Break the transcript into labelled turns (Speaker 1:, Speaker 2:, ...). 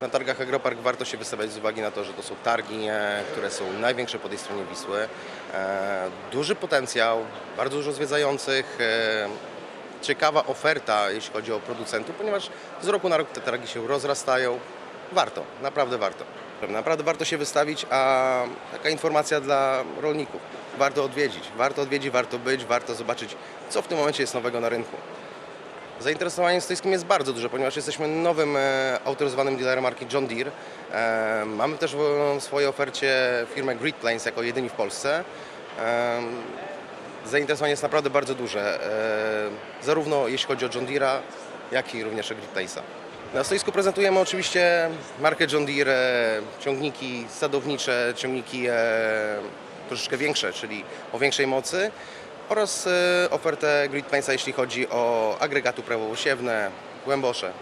Speaker 1: Na targach Agropark warto się wystawiać z uwagi na to, że to są targi, które są największe po tej stronie Wisły. E, Duży potencjał, bardzo dużo zwiedzających, e, ciekawa oferta, jeśli chodzi o producentów, ponieważ z roku na rok te targi się rozrastają. Warto, naprawdę warto. Naprawdę warto się wystawić, a taka informacja dla rolników. Warto odwiedzić, warto odwiedzić, warto być, warto zobaczyć, co w tym momencie jest nowego na rynku. Zainteresowanie stoiskiem jest bardzo duże, ponieważ jesteśmy nowym e, autoryzowanym dealerem marki John Deere. E, mamy też w swojej ofercie firmę Grid Plains jako jedyni w Polsce. E, zainteresowanie jest naprawdę bardzo duże, zarówno jeśli chodzi o John Deere'a, jak i również o Grid Plainsa. Na stoisku prezentujemy oczywiście markę John Deere, ciągniki sadownicze, ciągniki troszeczkę większe, czyli o większej mocy oraz e, ofertę Grid Plainsa, jeśli chodzi o agregaty prawowo-siewne, głębosze.